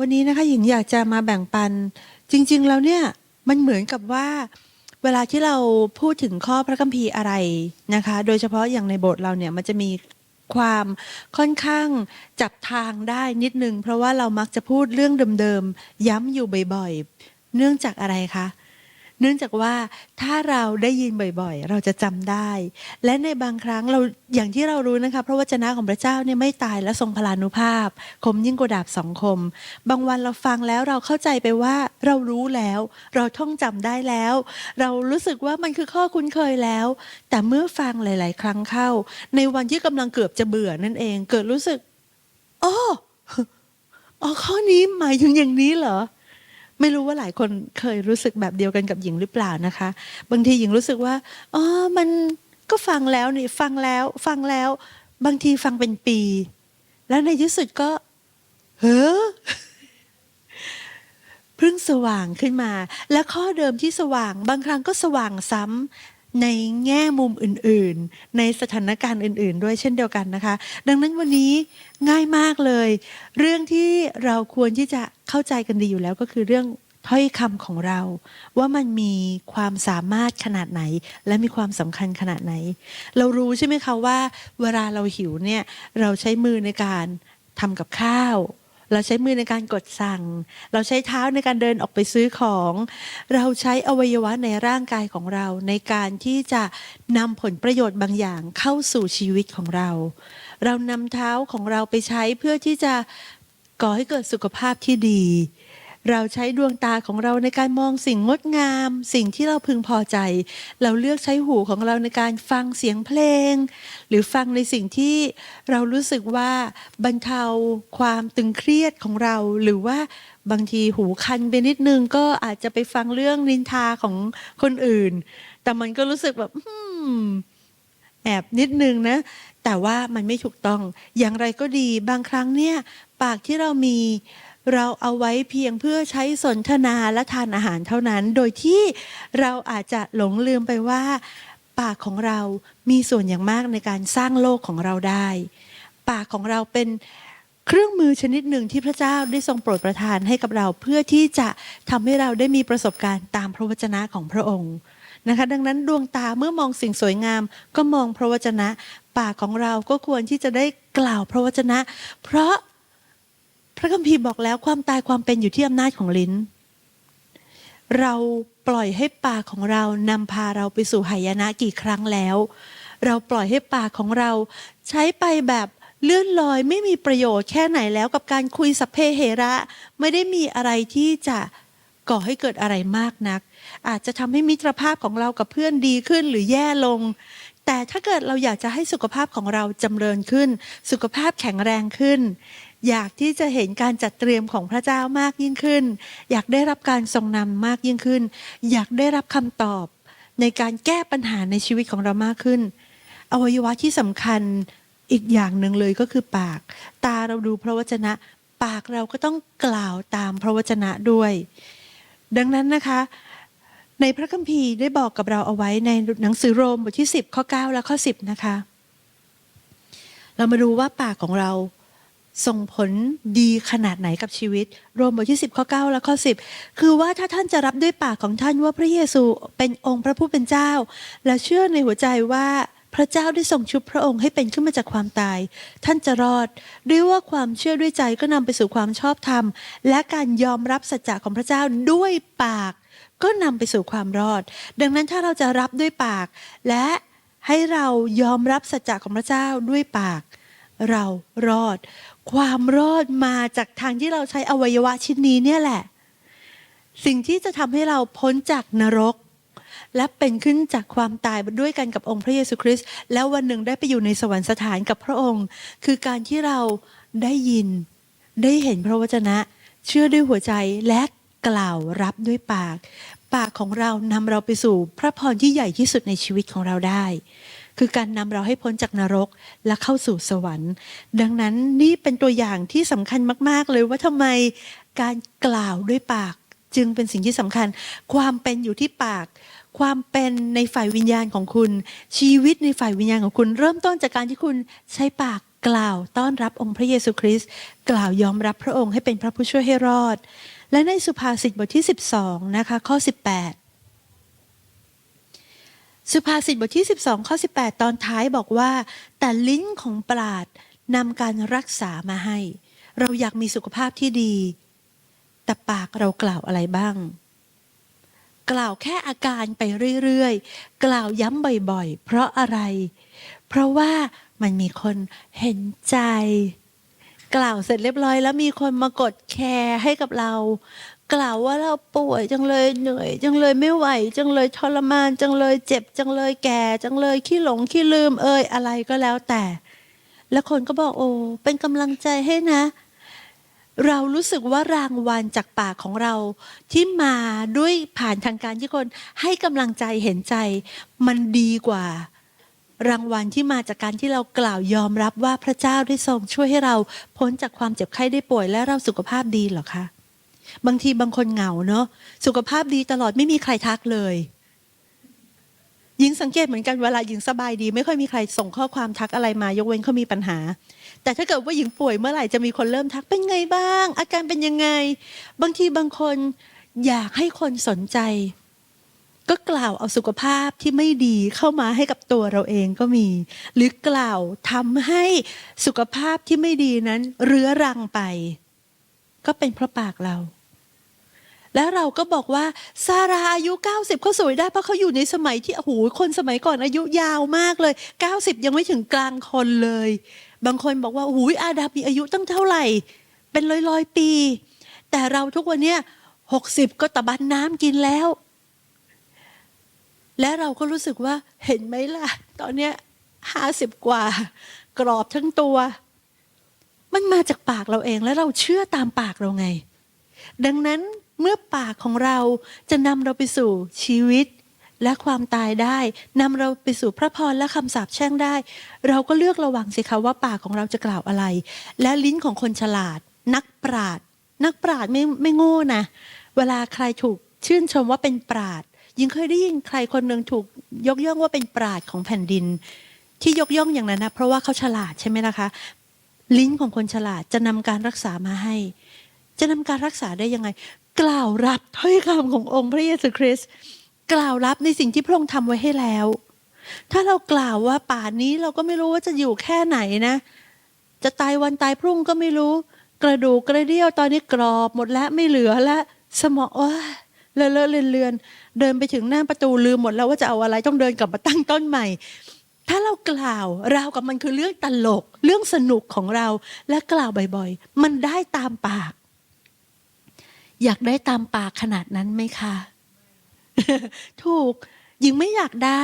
วันนี้นะคะหญิงอยากจะมาแบ่งปัน จริง ๆ แล้วเนี่ยมันเหมือนกับว่า เวลาที่เราพูดถึงข้อพระคัมภีร์อะไรนะคะ โดยเฉพาะอย่างในโบสถ์เราเนี่ยมันจะมีความค่อนข้างจับทางได้นิดนึง เพราะว่าเรามักจะพูดเรื่องเดิมๆย้ำอยู่บ่อยๆ เนื่องจากอะไรคะเเนื่องจากว่าถ้าเราได้ยินบ่อยๆ เราจะจำได้ และในบางครั้งเราอย่างที่เรารู้นะคะพระวจนะของพระเจ้าเนี่ยไม่ตายและทรงพลานุภาพ คมยิ่งกว่าดาบสองคม บางวันเราฟังแล้วเราเข้าใจไปว่าเรารู้แล้ว เราท่องจำได้แล้ว เรารู้สึกว่ามันคือข้อคุ้นเคยแล้ว แต่เมื่อฟังหลาย ๆ ครั้งเข้า ในวันที่กำลังเกือบจะเบื่อนั่นเอง เกิดรู้สึกอ๋ออ๋อข้อนี้หมายถึงอย่างนี้เหรอ ไม่รู้ว่าหลายคนเคยรู้สึกแบบเดียวกันกับหญิงหรือเปล่านะคะ บางทีหญิงรู้สึกว่าอ๋อมันก็ฟังแล้วนี่ฟังแล้วฟังแล้ว บางทีฟังเป็นปี แล้วในที่สุดก็เฮ้อเพิ่งสว่างขึ้นมา และข้อเดิมที่สว่าง บางครั้งก็สว่างซ้ำ ในแง่มุมอื่นๆ ในสถานการณ์อื่น ๆ ด้วยเช่นเดียวกันนะคะ ดังนั้นวันนี้ง่ายมากเลย เรื่องที่เราควรที่จะเข้าใจกันดีอยู่แล้วก็คือเรื่องถ้อยคำของเรา ว่ามันมีความสามารถขนาดไหน และมีความสำคัญขนาดไหน เรารู้ใช่ไหมคะว่า เวลาเราหิวเนี่ยเราใช้มือในการทำกับข้าว เราใช้มือในการกดสั่ง เราใช้เท้าในการเดินออกไปซื้อของ เราใช้อวัยวะในร่างกายของเราในการที่จะนำผลประโยชน์บางอย่างเข้าสู่ชีวิตของเรา เรานำเท้าของเราไปใช้เพื่อที่จะก่อให้เกิดสุขภาพที่ดี เราใช้ดวงตาของเราในการมองสิ่งงดงาม สิ่งที่เราพึงพอใจ เราเลือกใช้หูของเราในการฟังเสียงเพลง หรือฟังในสิ่งที่เรารู้สึกว่าบรรเทาความตึงเครียดของเรา หรือว่าบางทีหูคันไปนิดนึงก็อาจจะไปฟังเรื่องนินทาของคนอื่น แต่มันก็รู้สึกแบบแอบนิดนึงนะ แต่ว่ามันไม่ถูกต้อง อย่างไรก็ดี บางครั้งเนี่ย ปากที่เรามี เราเอาไว้เพียงเพื่อใช้สนทนาและทานอาหารเท่านั้น โดยที่เราอาจจะหลงลืมไปว่า ปากของเรามีส่วนอย่างมากในการสร้างโลกของเราได้ ปากของเราเป็นเครื่องมือชนิดหนึ่งที่พระเจ้าได้ทรงโปรดประทานให้กับเราเพื่อที่จะทำให้เราได้มีประสบการณ์ตามพระวจนะของพระองค์นะคะ ดังนั้นดวงตาเมื่อมองสิ่งสวยงาม ก็มองพระวจนะ ปากของเราก็ควรที่จะได้กล่าวพระวจนะ เพราะ พระคัมภีร์บอกแล้วความตายความเป็นอยู่ที่อำนาจของลิ้น เราปล่อยให้ปากของเรานำพาเราไปสู่หายนะกี่ครั้งแล้ว เราปล่อยให้ปากของเรา ใช้ไปแบบเลื่อนลอยไม่มีประโยชน์แค่ไหนแล้วกับการคุยสัพเพเหระ ไม่ได้มีอะไรที่จะก่อให้เกิดอะไรมากนัก อาจจะทำให้มิตรภาพของเรากับเพื่อนดีขึ้นหรือแย่ลง แต่ถ้าเกิดเราอยากจะให้สุขภาพของเราจำเริญขึ้น สุขภาพแข็งแรงขึ้น อยากที่จะเห็นการจัดเตรียมของพระเจ้ามากยิ่งขึ้น อยากได้รับการทรงนำมากยิ่งขึ้น อยากได้รับคำตอบในการแก้ปัญหาในชีวิตของเรามากขึ้น อวัยวะที่สำคัญอีกอย่างหนึ่งเลยก็คือปาก ตาเราดูพระวจนะ ปากเราก็ต้องกล่าวตามพระวจนะด้วย ดังนั้นนะคะ ในพระคัมภีร์ได้บอกกับเราเอาไว้ในหนังสือโรมบทที่ 10 ข้อ 9 และข้อ 10 นะคะ เรามาดูว่าปากของเรา ส่งผลดีขนาดไหนกับชีวิต โรมบทที่ 10 ข้อ 9 และข้อ 10 คือว่าถ้าท่านจะรับด้วยปากของท่านว่าพระเยซูเป็นองค์พระผู้เป็นเจ้า และเชื่อในหัวใจว่าพระเจ้าได้ทรงชุบพระองค์ให้เป็นขึ้นมาจากความตาย ท่านจะรอดด้วยว่าความเชื่อด้วยใจก็นำไปสู่ความชอบธรรม และการยอมรับสัจจะของพระเจ้าด้วยปาก ก็นำไปสู่ความรอด ดังนั้นถ้าเราจะรับด้วยปาก และให้เรายอมรับสัจจะของพระเจ้าด้วยปาก เรารอด ความรอดมาจากทางที่เราใช้อวัยวะชิ้นนี้เนี่ยแหละ สิ่งที่จะทำให้เราพ้นจากนรก และเป็นขึ้นจากความตายด้วยกันกับองค์พระเยซูคริสต์แล้ววันหนึ่งได้ไปอยู่ในสวรรคสถานกับพระองค์ คือการที่เราได้ยิน ได้เห็นพระวจนะ เชื่อด้วยหัวใจและกล่าวรับด้วยปาก ปากของเรานำเราไปสู่พระพรที่ใหญ่ที่สุดในชีวิตของเราได้ คือการนำเราให้พ้นจากนรกและเข้าสู่สวรรค์ ดังนั้นนี่เป็นตัวอย่างที่สำคัญมาก ๆ เลยว่าทำไมการกล่าวด้วยปากจึงเป็นสิ่งที่สำคัญ ความเป็นอยู่ที่ปาก ความเป็นในฝ่ายวิญญาณของคุณ ชีวิตในฝ่ายวิญญาณของคุณ เริ่มต้นจากการที่คุณใช้ปากกล่าวต้อนรับองค์พระเยซูคริสต์กล่าวยอมรับพระองค์ให้เป็นพระผู้ช่วยให้รอด และในสุภาษิตบทที่ 12 นะคะ ข้อ 18 สุภาษิตบทที่ 12 ข้อ 18 ตอนท้ายบอกว่า แต่ลิ้นของปราดนำการรักษามาให้ เราอยากมีสุขภาพที่ดี แต่ปากเรากล่าวอะไรบ้าง กล่าวแค่อาการไปเรื่อยๆ กล่าวย้ำบ่อยๆ เพราะอะไร เพราะว่ามันมีคนเห็นใจ กล่าวเสร็จเรียบร้อยแล้วมีคนมากดแคร์ให้กับเรา กล่าวว่าเราป่วยจังเลยเหนื่อย จังเลยไม่ไหว จังเลยทรมาน จังเลยเจ็บ จังเลยแก่ จังเลยขี้หลงขี้ลืมเอ่ยอะไรก็แล้วแต่ แล้วคนก็บอกโอ้เป็นกำลังใจให้นะ เรารู้สึกว่ารางวัลจากปากของเรา ที่มาด้วยผ่านทางการที่คนให้กำลังใจเห็นใจ มันดีกว่า รางวัลที่มาจากการที่เรากล่าวยอมรับว่าพระเจ้าได้ทรงช่วยให้เราพ้นจากความเจ็บไข้ได้ป่วยและเราสุขภาพดีหรอคะ บางทีบางคนเหงาเนาะสุขภาพดีตลอดไม่มีใครทักเลยหญิงสังเกตเหมือนกันเวลาหญิงสบายดี ไม่ค่อยมีใครส่งข้อความทักอะไรมายกเว้นเขามีปัญหา แต่ถ้าเกิดว่าหญิงป่วยเมื่อไหร่จะมีคนเริ่มทักเป็นไงบ้าง อาการเป็นยังไง บางทีบางคนอยากให้คนสนใจ ก็กล่าวเอาสุขภาพที่ไม่ดีเข้ามาให้กับตัวเราเองก็มี หรือกล่าวทำให้สุขภาพที่ไม่ดีนั้น เรื้อรังไป ก็เป็นเพราะปากเรา แล้วเราก็บอกว่าซาราอายุ 90เขาสวยได้เพราะเขาอยู่ในสมัยที่โอ้โหคนสมัยก่อนอายุยาวมากเลย 90 ยังไม่ถึงกลางคนเลย บางคนบอกว่าโอ้โหอาดามีอายุตั้งเท่าไหร่ เป็นร้อยร้อยปี แต่เราทุกวันเนี้ย60 ก็ตะบันน้ำกินแล้ว และเราก็รู้สึกว่าเห็นไหมล่ะ ตอนเนี้ยห้าสิบกว่า กรอบทั้งตัว มันมาจากปากเราเองแล้วเราเชื่อตามปากเราไง ดังนั้น เมื่อปากของเราจะนำเราไปสู่ชีวิต และความตายได้นำเราไปสู่พระพรและคำสาปแช่งได้ เราก็เลือกระวังสิคะว่าปากของเราจะกล่าวอะไร และลิ้นของคนฉลาด นักปราดนักปราดไม่ไม่โง่นะ เวลาใครถูกชื่นชมว่าเป็นปราดยิ่งเคยได้ยินใครคนหนึ่งถูกยกย่องว่าเป็นปราดของแผ่นดิน ที่ยกย่องอย่างนั้นนะเพราะว่าเขาฉลาดใช่ไหมล่ะคะ ลิ้นของคนฉลาดจะนำการรักษามาให้ จะนำการรักษาได้ยังไง กล่าวรับถ้อยคำขององค์พระเยซูคริสต์กล่าวรับในสิ่งที่พระองค์ทำไว้ให้แล้ว ถ้าเรากล่าวว่าป่านนี้เราก็ไม่รู้ว่าจะอยู่แค่ไหนนะ จะตายวันตายพรุ่งก็ไม่รู้ กระดูกกระเดี่ยวตอนนี้กรอบหมดแล้วไม่เหลือแล้วสมองเลอะเลอะเลือนเลือนเดินไปถึงหน้าประตูลืมหมดแล้วว่าจะเอาอะไรต้องเดินกลับมาตั้งต้นใหม่ ถ้าเรากล่าวราวกับมันคือเรื่องตลก เรื่องสนุกของเราและกล่าวบ่อยๆ มันได้ตามปาก อยากได้ตามปากขนาดนั้นไหมคะ ถูก หญิงไม่อยากได้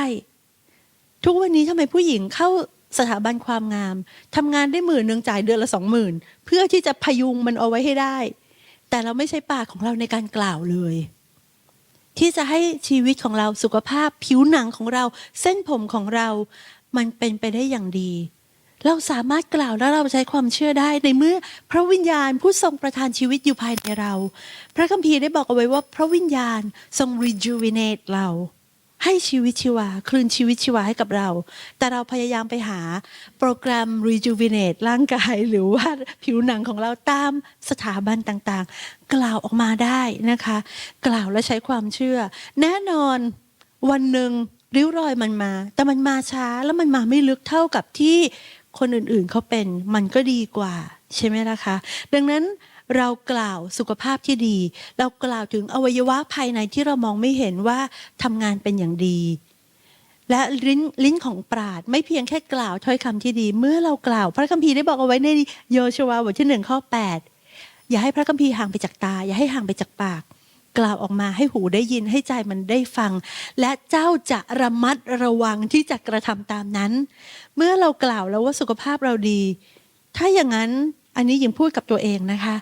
ทุกวันนี้ทำไมผู้หญิงเข้าสถาบันความงามทำงานได้หมื่นหนึ่งจ่ายเดือนละสองหมื่นเพื่อที่จะพยุงมันเอาไว้ให้ได้ แต่เราไม่ใช้ปากของเราในการกล่าวเลย ที่จะให้ชีวิตของเราสุขภาพผิวหนังของเรา เส้นผมของเรา มันเป็นไปได้อย่างดี เราสามารถกล่าวและเราใช้ความเชื่อได้ในเมื่อพระวิญญาณผู้ทรงประทานชีวิตอยู่ภายในเรา พระคัมภีร์ได้บอกเอาไว้ว่าพระวิญญาณทรง rejuvenate เรา ให้ชีวิตชีวา คลื่นชีวิตชีวาให้กับเรา แต่เราพยายามไปหาโปรแกรม rejuvenate ร่างกาย หรือว่าผิวหนังของเราตามสถาบันต่างๆ กล่าวออกมาได้นะคะ กล่าวและใช้ความเชื่อ แน่นอนวันหนึ่งริ้วรอยมันมา แต่มันมาช้าแล้วมันมาไม่ลึกเท่ากับที่ คนอื่นๆเขาเป็นมันก็ดีกว่า ใช่ไหมล่ะคะ ดังนั้นเรากล่าวสุขภาพที่ดี เรากล่าวถึงอวัยวะภายในที่เรามองไม่เห็นว่าทำงานเป็นอย่างดี และลิ้นลิ้นของปราดไม่เพียงแค่กล่าวถ้อยคำที่ดี เมื่อเรากล่าว พระคัมภีร์ได้บอกเอาไว้ในโยชัวบทที่หนึ่งข้อแปดอย่าให้พระคัมภีร์ห่างไปจากตา อย่าให้ห่างไปจากปาก กล่าวออกมาให้หูได้ยินให้ใจมันได้ฟัง และเจ้าจะระมัดระวังที่จะกระทำตามนั้น เมื่อเรากล่าวแล้วว่าสุขภาพเราดี ถ้าอย่างนั้นอันนี้ยิงพูดกับตัวเองนะคะ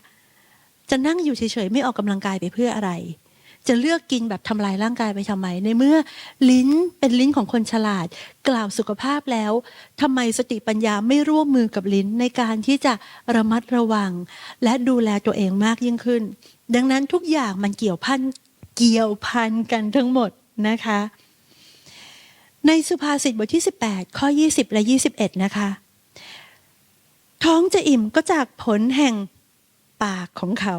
จะนั่งอยู่เฉยๆไม่ออกกำลังกายไปเพื่ออะไร จะเลือกกินแบบทำลายร่างกายไปทำไม ในเมื่อลิ้นเป็นลิ้นของคนฉลาด กล่าวสุขภาพแล้วทำไมสติปัญญาไม่ร่วมมือกับลิ้นในการที่จะระมัดระวัง และดูแลตัวเองมากยิ่งขึ้น ดังนั้นทุกอย่างมันเกี่ยวพันเกี่ยวพันกันทั้งหมดนะคะ ในสุภาษิตบทที่ 18 ข้อ 20 และ 21 นะคะ ท้องจะอิ่มก็จากผลแห่งปากของเขา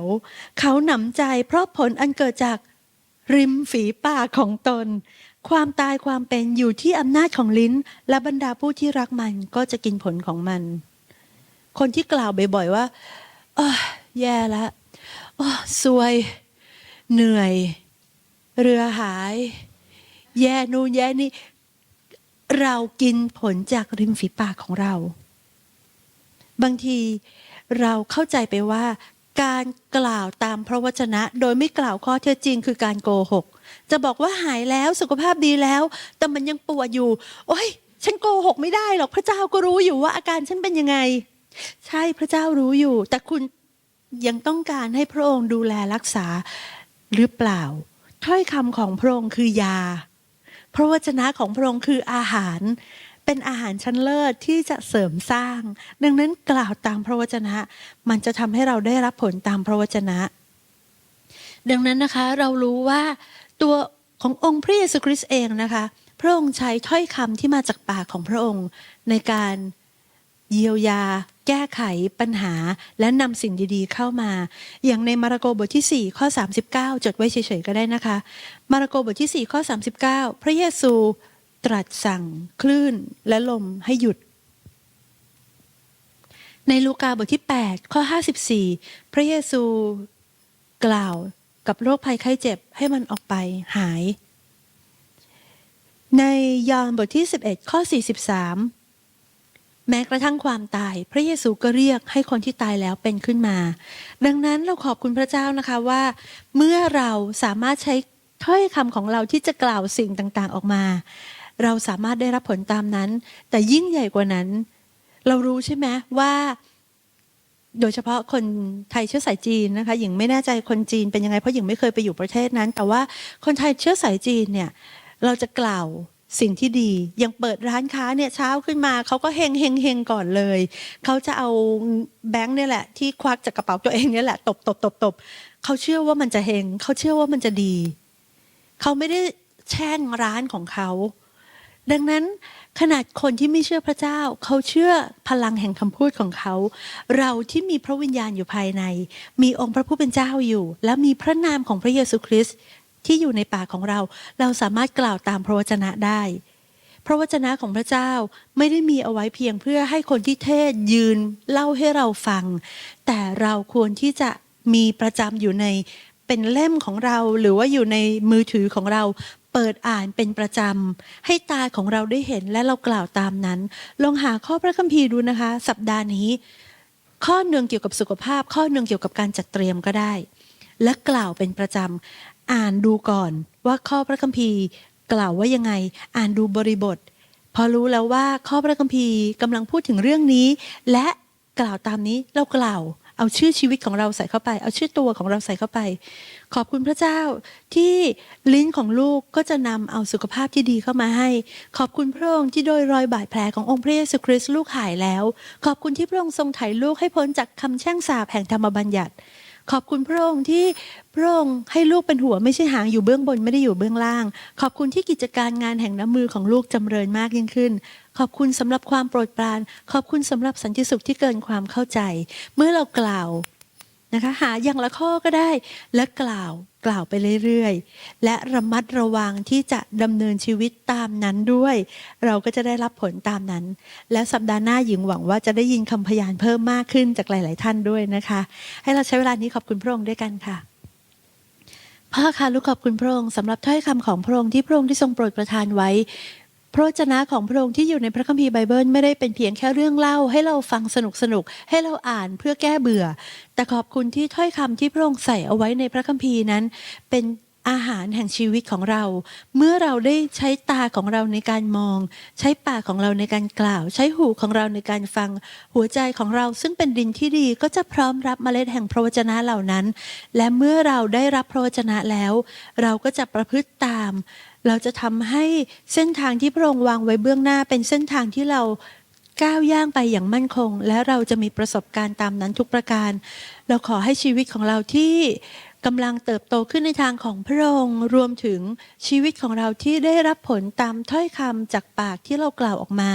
เขาหนำใจเพราะผลอันเกิดจาก ริมฝีปากของตน ความตายความเป็นอยู่ที่อำนาจของลิ้น และบรรดาผู้ที่รักมันก็จะกินผลของมัน คนที่กล่าวบ่อยๆว่าออแย่ละอ้อซวย เหนื่อย เรือหาย แย่นู่นแย่นี่ เรากินผลจากริมฝีปากของเรา บางทีเราเข้าใจไปว่า การกล่าวตามพระวจนะ โดยไม่กล่าวข้อเท็จจริงคือการโกหก จะบอกว่าหายแล้วสุขภาพดีแล้ว แต่มันยังปวดอยู่ โอ้ย ฉันโกหกไม่ได้หรอกพระเจ้าก็รู้อยู่ว่าอาการฉันเป็นยังไง ใช่พระเจ้ารู้อยู่ แต่คุณยังต้องการให้พระองค์ดูแลรักษาหรือเปล่า ถ้อยคำของพระองค์คือยา พระวจนะของพระองค์คืออาหาร เป็นอาหารชั้นเลิศที่จะเสริมสร้าง ดังนั้นกล่าวตามพระวจนะ มันจะทำให้เราได้รับผลตามพระวจนะ ดังนั้นนะคะเรารู้ว่าตัวขององค์พระเยซูคริสต์เองนะคะ พระองค์ใช้ถ้อยคำที่มาจากปากของพระองค์ในการเยียวยา แก้ไขปัญหา และนำสิ่งดีๆเข้ามา อย่างในมาระโกบทที่ 4 ข้อ 39 จดไว้เฉยๆก็ได้นะคะ มาระโกบทที่ 4 ข้อ 39 พระเยซู ตรัสสั่งคลื่นและลมให้หยุด ในลูกาบทที่ 8 ข้อ 54 พระเยซูกล่าวกับโรคภัยไข้เจ็บให้มันออกไปหาย ในยอห์นบทที่ 11 ข้อ 43 แม้กระทั่งความตาย พระเยซูก็เรียกให้คนที่ตายแล้วเป็นขึ้นมา ดังนั้นเราขอบคุณพระเจ้านะคะว่า เมื่อเราสามารถใช้ถ้อยคำของเราที่จะกล่าวสิ่งต่างๆออกมา เราสามารถได้รับผลตามนั้น แต่ยิ่งใหญ่กว่านั้น เรารู้ใช่ไหมว่า โดยเฉพาะคนไทยเชื้อสายจีนนะคะหญิงไม่แน่ใจคนจีนเป็นยังไงเพราะหญิงไม่เคยไปอยู่ประเทศนั้น แต่ว่าคนไทยเชื้อสายจีนเนี่ย เราจะกล่าวสิ่งที่ดีย่างเปิดร้านค้าเนี่ยเช้าขึ้นมาเขาก็เฮงเฮงเฮงก่อนเลย เขาจะเอาแบงค์เนี่ยแหละ ที่ควักจากกระเป๋าตัวเองเนี่ยแหละตบตบตบตบเขาเชื่อว่ามันจะเฮงเขาเชื่อว่ามันจะดี เขาไม่ได้แช่งร้านของเขา ดังนั้นขนาดคนที่ไม่เชื่อพระเจ้า เขาเชื่อพลังแห่งคำพูดของเขา เราที่มีพระวิญญาณอยู่ภายใน มีองค์พระผู้เป็นเจ้าอยู่ และมีพระนามของพระเยซูคริสต์ที่อยู่ในปากของเรา เราสามารถกล่าวตามพระวจนะได้ พระวจนะของพระเจ้าไม่ได้มีเอาไว้เพียงเพื่อให้คนที่เทศยืนเล่าให้เราฟัง แต่เราควรที่จะมีประจำอยู่ในเป็นเล่มของเราหรือว่าอยู่ในมือถือของเรา เปิดอ่านเป็นประจำ ให้ตาของเราได้เห็นและเรากล่าวตามนั้น ลองหาข้อพระคัมภีร์ดูนะคะ สัปดาห์นี้ ข้อหนึ่งเกี่ยวกับสุขภาพ ข้อหนึ่งเกี่ยวกับการจัดเตรียมก็ได้ และกล่าวเป็นประจำ อ่านดูก่อนว่าข้อพระคัมภีร์ กล่าวว่ายังไง อ่านดูบริบท พอรู้แล้วว่าข้อพระคัมภีร์กำลังพูดถึงเรื่องนี้ และกล่าวตามนี้เรากล่าว เอาชื่อชีวิตของเราใส่เข้าไป เอาชื่อตัวของเราใส่เข้าไป ขอบคุณพระเจ้าที่ลิ้นของลูกก็จะนำเอาสุขภาพที่ดีเข้ามาให้ ขอบคุณพระองค์ที่โดยรอยบาดแผลขององค์พระเยซูคริสต์ลูกหายแล้ว ขอบคุณที่พระองค์ทรงไถ่ลูกให้พ้นจากคำแช่งสาปแห่งธรรมบัญญัติ ขอบคุณพระองค์ที่พระองค์ให้ลูกเป็นหัวไม่ใช่หางอยู่เบื้องบนไม่ได้อยู่เบื้องล่าง ขอบคุณที่กิจการงานแห่งน้ำมือของลูกจำเริญมากยิ่งขึ้น ขอบคุณสำหรับความโปรดปราน ขอบคุณสำหรับสันติสุขที่เกินความเข้าใจ เมื่อเรากล่าวนะคะหาอย่างละข้อก็ได้ และกล่าวกล่าวไปเรื่อยๆ และระมัดระวังที่จะดำเนินชีวิตตามนั้นด้วย เราก็จะได้รับผลตามนั้น และสัปดาห์หน้าหญิงหวังว่าจะได้ยินคำพยานเพิ่มมากขึ้นจากหลาย ๆ ท่านด้วยนะคะ ให้เราใช้เวลานี้ขอบคุณพระองค์ด้วยกันค่ะพ่อค่ะลูกขอบคุณพระองค์สำหรับถ้อยคำของพระองค์ที่พระองค์ที่ทรงโปรดประทานไว้ พระวจนะของพระองค์ที่อยู่ในพระคัมภีร์ไบเบิลไม่ได้เป็นเพียงแค่เรื่องเล่า ให้เราฟังสนุกสนุกๆให้เราอ่านเพื่อแก้เบื่อ แต่ขอบคุณที่ถ้อยคำที่พระองค์ใส่เอาไว้ในพระคัมภีร์นั้น เป็นอาหารแห่งชีวิตของเรา เมื่อเราได้ใช้ตาของเราในการมอง ใช้ปากของเราในการกล่าว ใช้หูของเราในการฟัง หัวใจของเราซึ่งเป็นดินที่ดีก็จะพร้อมรับเมล็ดแห่งพระวจนะเหล่านั้น และเมื่อเราได้รับพระวจนะแล้ว เราก็จะประพฤติตาม เราจะทำให้เส้นทางที่พระองค์วางไว้เบื้องหน้าเป็นเส้นทางที่เราก้าวย่างไปอย่างมั่นคง และเราจะมีประสบการณ์ตามนั้นทุกประการ เราขอให้ชีวิตของเราที่กำลังเติบโตขึ้นในทางของพระองค์รวมถึงชีวิตของเราที่ได้รับผลตามถ้อยคำจากปากที่เรากล่าวออกมา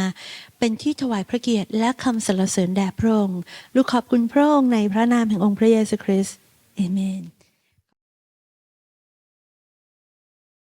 เป็นที่ถวายพระเกียรติและคำสรรเสริญแด่พระองค์ ลูกขอบคุณพระองค์ในพระนามแห่งองค์พระเยซูคริสต์เอเมน